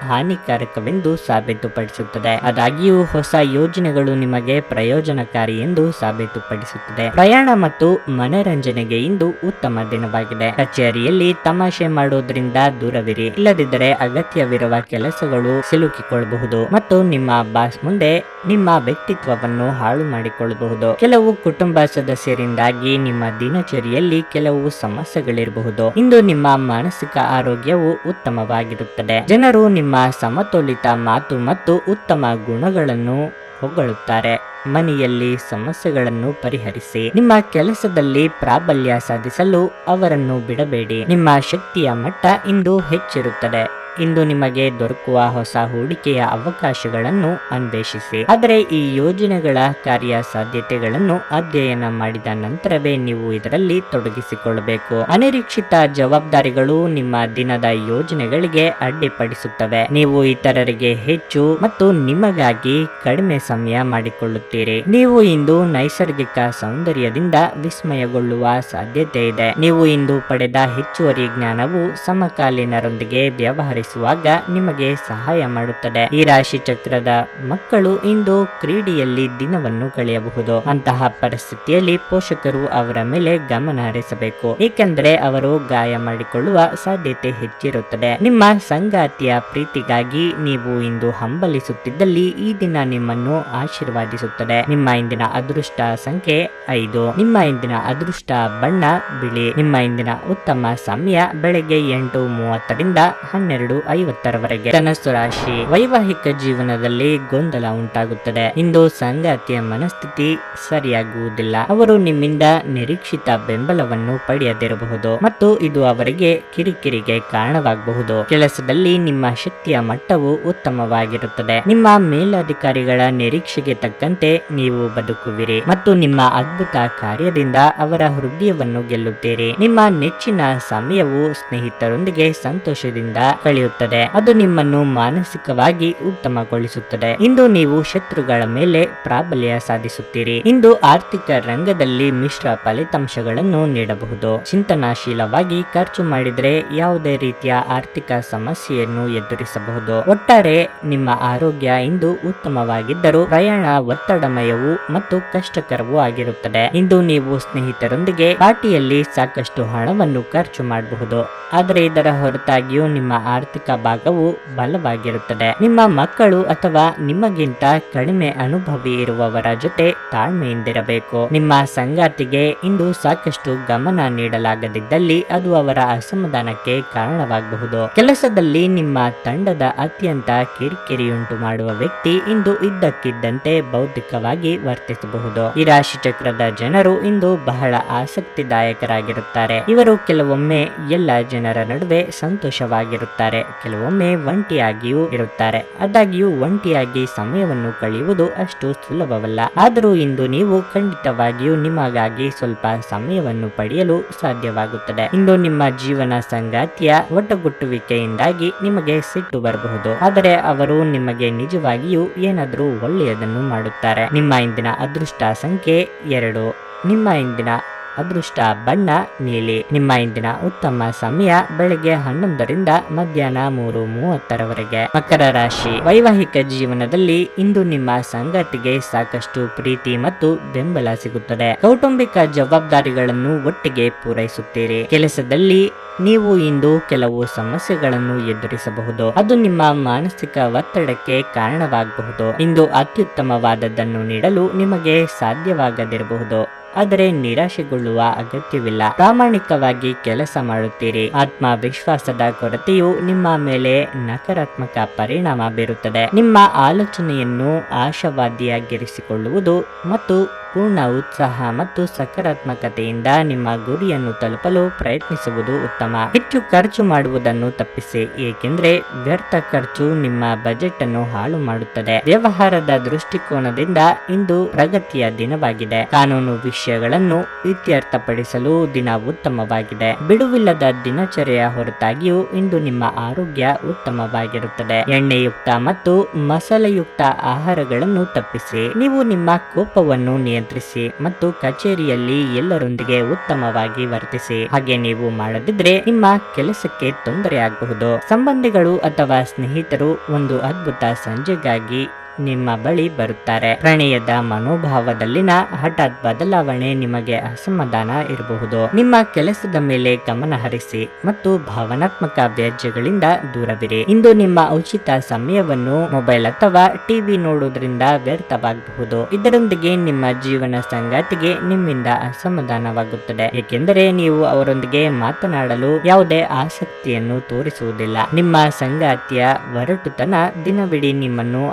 ಹಾನಿಕಾರಕವೆಂದು ಸಾಬೀತುಪಡಿಸುತ್ತದೆ. ಅದಾಗಿಯೂ ಹೊಸ ಯೋಜನೆಗಳು ನಿಮಗೆ ಪ್ರಯೋಜನಕಾರಿ ಎಂದು ಸಾಬೀತುಪಡಿಸುತ್ತದೆ. ಪ್ರಯಾಣ ಮತ್ತು ಮನರಂಜನೆಗೆ ಇಂದು ಉತ್ತಮ ದಿನವಾಗಿದೆ. ಕಚೇರಿಯಲ್ಲಿ ತಮಾಷೆ ಮಾಡೋದ್ರಿಂದ ದೂರವಿರಿ. ಇಲ್ಲದಿದ್ದರೆ ಅಗತ್ಯವಿರುವ ಕೆಲಸಗಳು ಸಿಲುಕಿಕೊಳ್ಳಬಹುದು. ಮತ್ತು ನಿಮ್ಮ ಬಾಸ್ ಮುಂದೆ ನಿಮ್ಮ ವ್ಯಕ್ತಿತ್ವವನ್ನು ಹಾಳು ಮಾಡಿಕೊಳ್ಳಬಹುದು. ಕೆಲವು ಕುಟುಂಬ ಸದಸ್ಯರಿಂದಾಗಿ ನಿಮ್ಮ ದಿನಚರಿಯಲ್ಲಿ ಕೆಲವು ಸಮಸ್ಯೆಗಳಿರಬಹುದು. ಇಂದು ನಿಮ್ಮ ಮಾನಸಿಕ ಆರೋಗ್ಯವು ಉತ್ತಮವಾಗಿರುತ್ತದೆ. ಜನರು ನಿಮ್ಮ ಸಮತೋಲಿತ ಮಾತು ಮತ್ತು ಉತ್ತಮ ಗುಣಗಳನ್ನು ಹೊಗಳುತ್ತಾರೆ. ಮನೆಯಲ್ಲಿ ಸಮಸ್ಯೆಗಳನ್ನು ಪರಿಹರಿಸಿ. ನಿಮ್ಮ ಕೆಲಸದಲ್ಲಿ ಪ್ರಾಬಲ್ಯ ಸಾಧಿಸಲು ಅವರನ್ನು ಬಿಡಬೇಡಿ. ನಿಮ್ಮ ಶಕ್ತಿಯ ಮಟ್ಟ ಇಂದು ಹೆಚ್ಚಿರುತ್ತದೆ. ಇಂದು ನಿಮಗೆ ದೊರಕುವ ಹೊಸ ಹೂಡಿಕೆಯ ಅವಕಾಶಗಳನ್ನು ಅನ್ವೇಷಿಸಿ. ಆದರೆ ಈ ಯೋಜನೆಗಳ ಕಾರ್ಯ ಸಾಧ್ಯತೆಗಳನ್ನು ಅಧ್ಯಯನ ಮಾಡಿದ ನಂತರವೇ ನೀವು ಇದರಲ್ಲಿ ತೊಡಗಿಸಿಕೊಳ್ಳಬೇಕು. ಅನಿರೀಕ್ಷಿತ ಜವಾಬ್ದಾರಿಗಳು ನಿಮ್ಮ ದಿನದ ಯೋಜನೆಗಳಿಗೆ ಅಡ್ಡಿಪಡಿಸುತ್ತವೆ. ನೀವು ಇತರರಿಗೆ ಹೆಚ್ಚು ಮತ್ತು ನಿಮಗಾಗಿ ಕಡಿಮೆ ಸಮಯ ಮಾಡಿಕೊಳ್ಳುತ್ತೀರಿ. ನೀವು ಇಂದು ನೈಸರ್ಗಿಕ ಸೌಂದರ್ಯದಿಂದ ವಿಸ್ಮಯಗೊಳ್ಳುವ ಸಾಧ್ಯತೆ ಇದೆ. ನೀವು ಇಂದು ಪಡೆದ ಹೆಚ್ಚುವರಿ ಜ್ಞಾನವು ಸಮಕಾಲೀನರೊಂದಿಗೆ ವ್ಯವಹರಿಸುವಾಗ ನಿಮಗೆ ಸಹಾಯ ಮಾಡುತ್ತದೆ. ಈ ರಾಶಿ ಚಕ್ರದ ಮಕ್ಕಳು ಇಂದು ಕ್ರೀಡೆಯಲ್ಲಿ ದಿನವನ್ನು ಕಳೆಯಬಹುದು. ಅಂತಹ ಪರಿಸ್ಥಿತಿಯಲ್ಲಿ ಪೋಷಕರು ಅವರ ಮೇಲೆ ಗಮನ ಹರಿಸಬೇಕು. ಏಕೆಂದರೆ ಅವರು ಗಾಯ ಮಾಡಿಕೊಳ್ಳುವ ಸಾಧ್ಯತೆ ಹೆಚ್ಚಿರುತ್ತದೆ. ನಿಮ್ಮ ಸಂಗಾತಿಯ ಪ್ರೀತಿಗಾಗಿ ನೀವು ಇಂದು ಹಂಬಲಿಸುತ್ತಿದ್ದಲ್ಲಿ ಈ ದಿನ ನಿಮ್ಮನ್ನು ಆಶೀರ್ವಾದಿಸುತ್ತದೆ. ನಿಮ್ಮ ಇಂದಿನ ಅದೃಷ್ಟ ಸಂಖ್ಯೆ ಐದು. ನಿಮ್ಮ ಇಂದಿನ ಅದೃಷ್ಟ ಬಣ್ಣ ಬಿಳಿ. ನಿಮ್ಮ ಇಂದಿನ ಉತ್ತಮ ಸಮಯ ಬೆಳಗ್ಗೆ ಎಂಟು ಮೂವತ್ತರಿಂದ ಹನ್ನೆರಡು ಐವತ್ತರವರೆಗೆ. ಧನಸ್ಸು ರಾಶಿ. ವೈವಾಹಿಕ ಜೀವನದಲ್ಲಿ ಗೊಂದಲ ಉಂಟಾಗುತ್ತದೆ. ಇಂದು ಸಂಗಾತಿಯ ಮನಸ್ಥಿತಿ ಸರಿಯಾಗುವುದಿಲ್ಲ. ಅವರು ನಿಮ್ಮಿಂದ ನಿರೀಕ್ಷಿತ ಬೆಂಬಲವನ್ನು ಪಡೆಯದಿರಬಹುದು ಮತ್ತು ಇದು ಅವರಿಗೆ ಕಿರಿಕಿರಿಗೆ ಕಾರಣವಾಗಬಹುದು. ಕೆಲಸದಲ್ಲಿ ನಿಮ್ಮ ಶಕ್ತಿಯ ಮಟ್ಟವು ಉತ್ತಮವಾಗಿರುತ್ತದೆ. ನಿಮ್ಮ ಮೇಲಧಿಕಾರಿಗಳ ನಿರೀಕ್ಷೆಗೆ ತಕ್ಕಂತೆ ನೀವು ಬದುಕುವಿರಿ ಮತ್ತು ನಿಮ್ಮ ಅದ್ಭುತ ಕಾರ್ಯದಿಂದ ಅವರ ಹೃದಯವನ್ನು ಗೆಲ್ಲುತ್ತೀರಿ. ನಿಮ್ಮ ನೆಚ್ಚಿನ ಸಮಯವು ಸ್ನೇಹಿತರೊಂದಿಗೆ ಸಂತೋಷದಿಂದ ಕಳೆಯುತ್ತದೆ. ಅದು ನಿಮ್ಮನ್ನು ಮಾನಸಿಕವಾಗಿ ಉತ್ತಮಗೊಳಿಸುತ್ತದೆ. ಇಂದು ನೀವು ಶತ್ರುಗಳ ಮೇಲೆ ಪ್ರಾಬಲ್ಯ ಸಾಧಿಸುತ್ತೀರಿ. ಇಂದು ಆರ್ಥಿಕ ರಂಗದಲ್ಲಿ ಮಿಶ್ರ ಫಲಿತಾಂಶಗಳನ್ನು ನೀಡಬಹುದು. ಚಿಂತನಾಶೀಲವಾಗಿ ಖರ್ಚು ಮಾಡಿದರೆ ಯಾವುದೇ ರೀತಿಯ ಆರ್ಥಿಕ ಸಮಸ್ಯೆಯನ್ನು ಎದುರಿಸಬಹುದು. ಒಟ್ಟಾರೆ ನಿಮ್ಮ ಆರೋಗ್ಯ ಇಂದು ಉತ್ತಮವಾಗಿದ್ದರೂ ಪ್ರಯಾಣ ಒತ್ತಡಮಯವು ಮತ್ತು ಕಷ್ಟಕರವೂ ಆಗಿರುತ್ತದೆ. ಇಂದು ನೀವು ಸ್ನೇಹಿತರೊಂದಿಗೆ ಪಾರ್ಟಿಯಲ್ಲಿ ಸಾಕಷ್ಟು ಹಣವನ್ನು ಖರ್ಚು ಮಾಡಬಹುದು. ಆದರೆ ಇದರ ಹೊರತಾಗಿಯೂ ನಿಮ್ಮ ಆರ್ಥಿಕ ಭಾಗವು ಬಲವಾಗಿರುತ್ತದೆ. ನಿಮ್ಮ ಮಕ್ಕಳು ಅಥವಾ ನಿಮಗಿಂತ ಕಡಿಮೆ ಅನುಭವಿ ಇರುವವರ ಜೊತೆ ತಾಳ್ಮೆಯಿಂದಿರಬೇಕು. ನಿಮ್ಮ ಸಂಗಾತಿಗೆ ಇಂದು ಸಾಕಷ್ಟು ಗಮನ ನೀಡಲಾಗದಿದ್ದಲ್ಲಿ ಅದು ಅವರ ಅಸಮಾಧಾನಕ್ಕೆ ಕಾರಣವಾಗಬಹುದು. ಕೆಲಸದಲ್ಲಿ ನಿಮ್ಮ ತಂಡದ ಅತ್ಯಂತ ಕಿರಿಕಿರಿಯುಂಟು ಮಾಡುವ ವ್ಯಕ್ತಿ ಇಂದು ಇದ್ದಕ್ಕಿದ್ದಂತೆ ಬೌದ್ಧಿಕವಾಗಿ ವರ್ತಿಸಬಹುದು. ಈ ರಾಶಿ ಚಕ್ರದ ಜನರು ಇಂದು ಬಹಳ ಆಸಕ್ತಿದಾಯಕರಾಗಿರುತ್ತಾರೆ. ಇವರು ಕೆಲವೊಮ್ಮೆ ಎಲ್ಲ ಜನರ ನಡುವೆ ಸಂತೋಷವಾಗಿರುತ್ತಾರೆ. ಕೆಲವೊಮ್ಮೆ ಒಂಟಿಯಾಗಿಯೂ ಇರುತ್ತಾರೆ. ಆದಾಗ್ಯೂ ಒಂಟಿಯಾಗಿ ಸಮಯವನ್ನು ಕಳೆಯುವುದು ಅಷ್ಟು ಸುಲಭವಲ್ಲ. ಆದರೂ ಇಂದು ನೀವು ಖಂಡಿತವಾಗಿಯೂ ನಿಮಗಾಗಿ ಸ್ವಲ್ಪ ಸಮಯವನ್ನು ಪಡೆಯಲು ಸಾಧ್ಯವಾಗುತ್ತದೆ. ಇಂದು ನಿಮ್ಮ ಜೀವನ ಸಂಗಾತಿಯ ಒಟ್ಟುಗುಟ್ಟುವಿಕೆಯಿಂದಾಗಿ ನಿಮಗೆ ಸಿಟ್ಟು ಬರಬಹುದು. ಆದರೆ ಅವರು ನಿಮಗೆ ನಿಜವಾಗಿಯೂ ಏನಾದರೂ ಒಳ್ಳೆಯದನ್ನು ಮಾಡುತ್ತಾರೆ. ನಿಮ್ಮ ಇಂದಿನ ಅದೃಷ್ಟ ಸಂಖ್ಯೆ ಎರಡು. ನಿಮ್ಮ ಇಂದಿನ ಅದೃಷ್ಟ ಬಣ್ಣ ನೀಲಿ. ನಿಮ್ಮ ಇಂದಿನ ಉತ್ತಮ ಸಮಯ ಬೆಳಗ್ಗೆ ಹನ್ನೊಂದರಿಂದ ಮಧ್ಯಾಹ್ನ ಮೂರು ಮೂವತ್ತರವರೆಗೆ. ಮಕರ ರಾಶಿ. ವೈವಾಹಿಕ ಜೀವನದಲ್ಲಿ ಇಂದು ನಿಮ್ಮ ಸಂಗಾತಿಗೆ ಸಾಕಷ್ಟು ಪ್ರೀತಿ ಮತ್ತು ಬೆಂಬಲ ಸಿಗುತ್ತದೆ. ಕೌಟುಂಬಿಕ ಜವಾಬ್ದಾರಿಗಳನ್ನು ಒಟ್ಟಿಗೆ ಪೂರೈಸುತ್ತೀರಿ. ಕೆಲಸದಲ್ಲಿ ನೀವು ಇಂದು ಕೆಲವು ಸಮಸ್ಯೆಗಳನ್ನು ಎದುರಿಸಬಹುದು. ಅದು ನಿಮ್ಮ ಮಾನಸಿಕ ಒತ್ತಡಕ್ಕೆ ಕಾರಣವಾಗಬಹುದು. ಇಂದು ಅತ್ಯುತ್ತಮವಾದದ್ದನ್ನು ನೀಡಲು ನಿಮಗೆ ಸಾಧ್ಯವಾಗದಿರಬಹುದು. ಆದರೆ ನಿರಾಶೆಗೊಳ್ಳುವ ಅಗತ್ಯವಿಲ್ಲ. ಪ್ರಾಮಾಣಿಕವಾಗಿ ಕೆಲಸ ಮಾಡುತ್ತೀರಿ. ಆತ್ಮವಿಶ್ವಾಸದ ಕೊರತೆಯು ನಿಮ್ಮ ಮೇಲೆ ನಕಾರಾತ್ಮಕ ಪರಿಣಾಮ ಬೀರುತ್ತದೆ. ನಿಮ್ಮ ಆಲೋಚನೆಯನ್ನು ಆಶಾವಾದಿಯಾಗಿರಿಸಿಕೊಳ್ಳುವುದು ಮತ್ತು ಪೂರ್ಣ ಉತ್ಸಾಹ ಮತ್ತು ಸಕಾರಾತ್ಮಕತೆಯಿಂದ ನಿಮ್ಮ ಗುರಿಯನ್ನು ತಲುಪಲು ಪ್ರಯತ್ನಿಸುವುದು ಉತ್ತಮ. ಹೆಚ್ಚು ಖರ್ಚು ಮಾಡುವುದನ್ನು ತಪ್ಪಿಸಿ, ಏಕೆಂದರೆ ವ್ಯರ್ಥ ಖರ್ಚು ನಿಮ್ಮ ಬಜೆಟ್ ಅನ್ನು ಹಾಳು ಮಾಡುತ್ತದೆ. ವ್ಯವಹಾರದ ದೃಷ್ಟಿಕೋನದಿಂದ ಇಂದು ಪ್ರಗತಿಯ ದಿನವಾಗಿದೆ. ಕಾನೂನು ವಿಷಯಗಳನ್ನು ಇತ್ಯರ್ಥಪಡಿಸಲು ದಿನ ಉತ್ತಮವಾಗಿದೆ. ಬಿಡುವಿಲ್ಲದ ದಿನಚರಿಯ ಹೊರತಾಗಿಯೂ ಇಂದು ನಿಮ್ಮ ಆರೋಗ್ಯ ಉತ್ತಮವಾಗಿರುತ್ತದೆ. ಎಣ್ಣೆಯುಕ್ತ ಮತ್ತು ಮಸಾಲೆಯುಕ್ತ ಆಹಾರಗಳನ್ನು ತಪ್ಪಿಸಿ, ನೀವು ನಿಮ್ಮ ಕೋಪವನ್ನು ನಿಯಂತ್ರಿಸಿ ಮತ್ತು ಕಚೇರಿಯಲ್ಲಿ ಎಲ್ಲರೊಂದಿಗೆ ಉತ್ತಮವಾಗಿ ವರ್ತಿಸಿ. ಹಾಗೆ ನೀವು ಮಾಡದಿದ್ರೆ ನಿಮ್ಮ ಕೆಲಸಕ್ಕೆ ತೊಂದರೆಯಾಗಬಹುದು ಸಂಬಂಧಿಗಳು ಅಥವಾ ಸ್ನೇಹಿತರು ಒಂದು ಅದ್ಭುತ ಸಂಜೆಗಾಗಿ ನಿಮ್ಮ ಬಳಿ ಬರುತ್ತಾರೆ. ಪ್ರಣಯದ ಮನೋಭಾವದಲ್ಲಿನ ಹಠಾತ್ ಬದಲಾವಣೆ ನಿಮಗೆ ಅಸಮಾಧಾನ ಇರಬಹುದು. ನಿಮ್ಮ ಕೆಲಸದ ಮೇಲೆ ಗಮನ ಹರಿಸಿ ಮತ್ತು ಭಾವನಾತ್ಮಕ ವ್ಯಾಜ್ಯಗಳಿಂದ ದೂರವಿರಿ. ಇಂದು ನಿಮ್ಮ ಉಚಿತ ಸಮಯವನ್ನು ಮೊಬೈಲ್ ಅಥವಾ ಟಿವಿ ನೋಡುವುದರಿಂದ ವ್ಯರ್ಥವಾಗಬಹುದು. ಇದರೊಂದಿಗೆ ನಿಮ್ಮ ಜೀವನ ಸಂಗಾತಿಗೆ ನಿಮ್ಮಿಂದ ಅಸಮಾಧಾನವಾಗುತ್ತದೆ. ಏಕೆಂದರೆ ನೀವು ಅವರೊಂದಿಗೆ ಮಾತನಾಡಲು ಯಾವುದೇ ಆಸಕ್ತಿಯನ್ನು ತೋರಿಸುವುದಿಲ್ಲ. ನಿಮ್ಮ ಸಂಗಾತಿಯ ಒರಟುತನ ದಿನವಿಡೀ ನಿಮ್ಮನ್ನು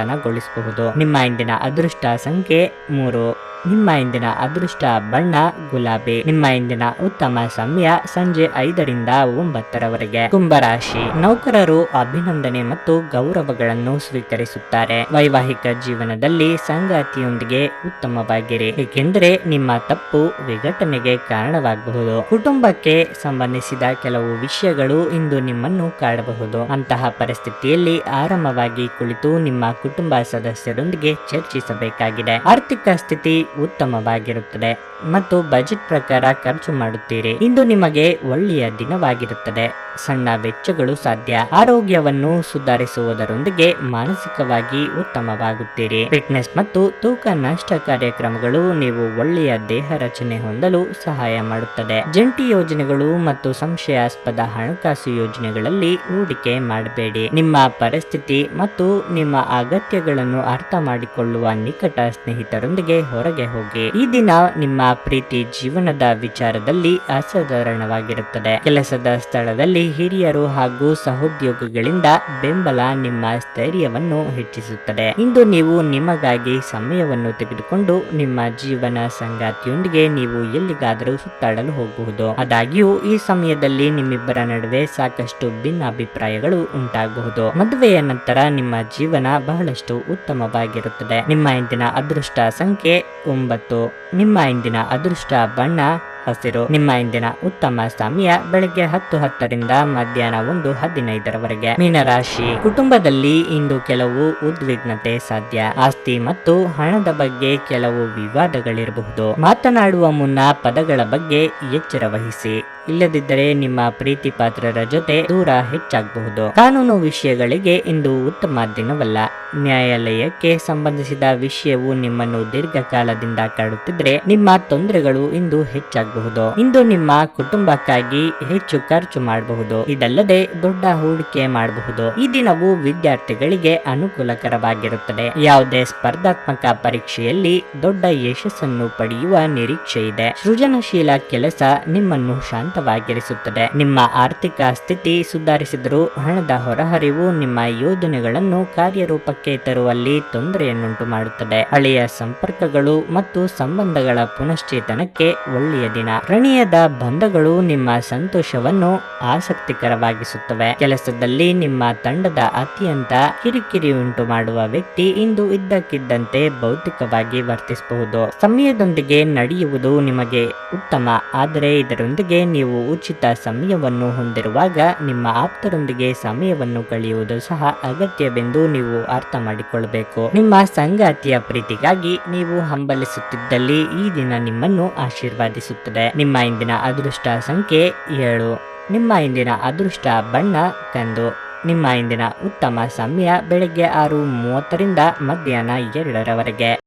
ಅಸಮಾಧಾನಗೊಳಿಸಬಹುದು ನಿಮ್ಮ ಇಂದಿನ ಅದೃಷ್ಟ ಸಂಖ್ಯೆ ಮೂರು. ನಿಮ್ಮ ಇಂದಿನ ಅದೃಷ್ಟ ಬಣ್ಣ, ಗುಲಾಬಿ. ನಿಮ್ಮ ಇಂದಿನ ಉತ್ತಮ ಸಮಯ ಸಂಜೆ ಐದರಿಂದ ಒಂಬತ್ತರವರೆಗೆ. ಕುಂಭರಾಶಿ ನೌಕರರು ಅಭಿನಂದನೆ ಮತ್ತು ಗೌರವಗಳನ್ನು ಸ್ವೀಕರಿಸುತ್ತಾರೆ. ವೈವಾಹಿಕ ಜೀವನದಲ್ಲಿ ಸಂಗಾತಿಯೊಂದಿಗೆ ಉತ್ತಮವಾಗಿರಿ. ಏಕೆಂದರೆ ನಿಮ್ಮ ತಪ್ಪು ವಿಘಟನೆಗೆ ಕಾರಣವಾಗಬಹುದು. ಕುಟುಂಬಕ್ಕೆ ಸಂಬಂಧಿಸಿದ ಕೆಲವು ವಿಷಯಗಳು ಇಂದು ನಿಮ್ಮನ್ನು ಕಾಡಬಹುದು. ಅಂತಹ ಪರಿಸ್ಥಿತಿಯಲ್ಲಿ ಆರಾಮವಾಗಿ ಕುಳಿತು ನಿಮ್ಮ ಕುಟುಂಬ ಸದಸ್ಯರೊಂದಿಗೆ ಚರ್ಚಿಸಬೇಕಾಗಿದೆ. ಆರ್ಥಿಕ ಸ್ಥಿತಿ ಉತ್ತಮವಾಗಿರುತ್ತದೆ ಮತ್ತು ಬಜೆಟ್ ಪ್ರಕಾರ ಖರ್ಚು ಮಾಡುತ್ತೀರಿ. ಇಂದು ನಿಮಗೆ ಒಳ್ಳೆಯ ದಿನವಾಗಿರುತ್ತದೆ. ಸಣ್ಣ ವೆಚ್ಚಗಳು ಸಾಧ್ಯ. ಆರೋಗ್ಯವನ್ನು ಸುಧಾರಿಸುವುದರೊಂದಿಗೆ ಮಾನಸಿಕವಾಗಿ ಉತ್ತಮವಾಗುತ್ತೀರಿ. ಫಿಟ್ನೆಸ್ ಮತ್ತು ತೂಕ ನಷ್ಟ ಕಾರ್ಯಕ್ರಮಗಳು ನೀವು ಒಳ್ಳೆಯ ದೇಹ ರಚನೆ ಹೊಂದಲು ಸಹಾಯ ಮಾಡುತ್ತದೆ. ಜಂಟಿ ಯೋಜನೆಗಳು ಮತ್ತು ಸಂಶಯಾಸ್ಪದ ಹಣಕಾಸು ಯೋಜನೆಗಳಲ್ಲಿ ಹೂಡಿಕೆ ಮಾಡಬೇಡಿ. ನಿಮ್ಮ ಪರಿಸ್ಥಿತಿ ಮತ್ತು ನಿಮ್ಮ ಅಗತ್ಯಗಳನ್ನು ಅರ್ಥ ಮಾಡಿಕೊಳ್ಳುವ ನಿಕಟ ಸ್ನೇಹಿತರೊಂದಿಗೆ ಹೊರಗೆ ಹೋಗಿ. ಈ ದಿನ ನಿಮ್ಮ ಪ್ರೀತಿ ಜೀವನದ ವಿಚಾರದಲ್ಲಿ ಅಸಾಧಾರಣವಾಗಿರುತ್ತದೆ. ಕೆಲಸದ ಸ್ಥಳದಲ್ಲಿ ಹಿರಿಯರು ಹಾಗೂ ಸಹೋದ್ಯೋಗಿಗಳಿಂದ ಬೆಂಬಲ ನಿಮ್ಮ ಸ್ಥೈರ್ಯವನ್ನು ಹೆಚ್ಚಿಸುತ್ತದೆ. ಇಂದು ನೀವು ನಿಮಗಾಗಿ ಸಮಯವನ್ನು ತೆಗೆದುಕೊಂಡು ನಿಮ್ಮ ಜೀವನ ಸಂಗಾತಿಯೊಂದಿಗೆ ನೀವು ಎಲ್ಲಿಗಾದರೂ ಸುತ್ತಾಡಲು ಹೋಗಬಹುದು ಆದಾಗ್ಯೂ, ಈ ಸಮಯದಲ್ಲಿ ನಿಮ್ಮಿಬ್ಬರ ನಡುವೆ ಸಾಕಷ್ಟು ಭಿನ್ನಾಭಿಪ್ರಾಯಗಳು ಉಂಟಾಗಬಹುದು ಮದುವೆಯ ನಂತರ ನಿಮ್ಮ ಜೀವನ ಬಹಳಷ್ಟು ಉತ್ತಮವಾಗಿರುತ್ತದೆ. ನಿಮ್ಮ ಇಂದಿನ ಅದೃಷ್ಟ ಸಂಖ್ಯೆ ಒಂಬತ್ತು. ನಿಮ್ಮ ಇಂದಿನ ಅದೃಷ್ಟ ಬಣ್ಣ ಹಸಿರು. ನಿಮ್ಮ ಇಂದಿನ ಉತ್ತಮ ಸಮಯ ಬೆಳಗ್ಗೆ ಹತ್ತು ಹತ್ತರಿಂದ ಮಧ್ಯಾಹ್ನ ಒಂದು ಹದಿನೈದರವರೆಗೆ. ಮೀನರಾಶಿ. ಕುಟುಂಬದಲ್ಲಿ ಇಂದು ಕೆಲವು ಉದ್ವಿಗ್ನತೆ ಸಾಧ್ಯ. ಆಸ್ತಿ ಮತ್ತು ಹಣದ ಬಗ್ಗೆ ಕೆಲವು ವಿವಾದಗಳಿರಬಹುದು. ಮಾತನಾಡುವ ಮುನ್ನ ಪದಗಳ ಬಗ್ಗೆ ಎಚ್ಚರ ವಹಿಸಿ. ಇಲ್ಲದಿದ್ದರೆ ನಿಮ್ಮ ಪ್ರೀತಿ ಪಾತ್ರರ ಜೊತೆ ದೂರ ಹೆಚ್ಚಾಗಬಹುದು. ಕಾನೂನು ವಿಷಯಗಳಿಗೆ ಇಂದು ಉತ್ತಮ ದಿನವಲ್ಲ. ನ್ಯಾಯಾಲಯಕ್ಕೆ ಸಂಬಂಧಿಸಿದ ವಿಷಯವು ನಿಮ್ಮನ್ನು ದೀರ್ಘಕಾಲದಿಂದ ಕಾಡುತ್ತಿದ್ರೆ ನಿಮ್ಮ ತೊಂದರೆಗಳು ಇಂದು ಹೆಚ್ಚಾಗಬಹುದು ಇಂದು ನಿಮ್ಮ ಕುಟುಂಬಕ್ಕಾಗಿ ಹೆಚ್ಚು ಖರ್ಚು ಮಾಡಬಹುದು. ಇದಲ್ಲದೆ ದೊಡ್ಡ ಹೂಡಿಕೆ ಮಾಡಬಹುದು. ಈ ದಿನವು ವಿದ್ಯಾರ್ಥಿಗಳಿಗೆ ಅನುಕೂಲಕರವಾಗಿರುತ್ತದೆ. ಯಾವುದೇ ಸ್ಪರ್ಧಾತ್ಮಕ ಪರೀಕ್ಷೆಯಲ್ಲಿ ದೊಡ್ಡ ಯಶಸ್ಸನ್ನು ಪಡೆಯುವ ನಿರೀಕ್ಷೆ ಇದೆ. ಸೃಜನಶೀಲ ಕೆಲಸ ನಿಮ್ಮನ್ನು ಶಾಂತವಾಗಿರಿಸುತ್ತದೆ. ನಿಮ್ಮ ಆರ್ಥಿಕ ಸ್ಥಿತಿ ಸುಧಾರಿಸಿದರೂ ಹಣದ ಹೊರಹರಿವು ನಿಮ್ಮ ಯೋಜನೆಗಳನ್ನು ಕಾರ್ಯರೂಪಕ್ಕೆ ತರುವಲ್ಲಿ ತೊಂದರೆಯನ್ನುಂಟು ಮಾಡುತ್ತದೆ ಹಳೆಯ ಸಂಪರ್ಕಗಳು ಮತ್ತು ಸಂಬಂಧಗಳ ಪುನಶ್ಚೇತನಕ್ಕೆ ಒಳ್ಳೆಯ ಪ್ರಣಯದ ಬಂಧಗಳು ನಿಮ್ಮ ಸಂತೋಷವನ್ನು ಆಸಕ್ತಿಕರವಾಗಿಸುತ್ತವೆ. ಕೆಲಸದಲ್ಲಿ ನಿಮ್ಮ ತಂಡದ ಅತ್ಯಂತ ಕಿರಿಕಿರಿ ಉಂಟು ಮಾಡುವ ವ್ಯಕ್ತಿ ಇಂದು ಇದ್ದಕ್ಕಿದ್ದಂತೆ ಭೌತಿಕವಾಗಿ ವರ್ತಿಸಬಹುದು. ಸಮಯದೊಂದಿಗೆ ನಡೆಯುವುದು ನಿಮಗೆ ಉತ್ತಮ, ಆದರೆ ಇದರೊಂದಿಗೆ ನೀವು ಉಚಿತ ಸಮಯವನ್ನು ಹೊಂದಿರುವಾಗ ನಿಮ್ಮ ಆಪ್ತರೊಂದಿಗೆ ಸಮಯವನ್ನು ಕಳೆಯುವುದು ಸಹ ಅಗತ್ಯವೆಂದು ನೀವು ಅರ್ಥ ಮಾಡಿಕೊಳ್ಳಬೇಕು ನಿಮ್ಮ ಸಂಗಾತಿಯ ಪ್ರೀತಿಗಾಗಿ ನೀವು ಹಂಬಲಿಸುತ್ತಿದ್ದಲ್ಲಿ ಈ ದಿನ ನಿಮ್ಮನ್ನು ಆಶೀರ್ವಾದಿಸುತ್ತದೆ. ನಿಮ್ಮ ಇಂದಿನ ಅದೃಷ್ಟ ಸಂಖ್ಯೆ ಏಳು. ನಿಮ್ಮ ಇಂದಿನ ಅದೃಷ್ಟ ಬಣ್ಣ ಕಂದು. ನಿಮ್ಮ ಇಂದಿನ ಉತ್ತಮ ಸಮಯ ಬೆಳಗ್ಗೆ ಆರು ಮೂವತ್ತರಿಂದ ಮಧ್ಯಾಹ್ನ ಎರಡರವರೆಗೆ.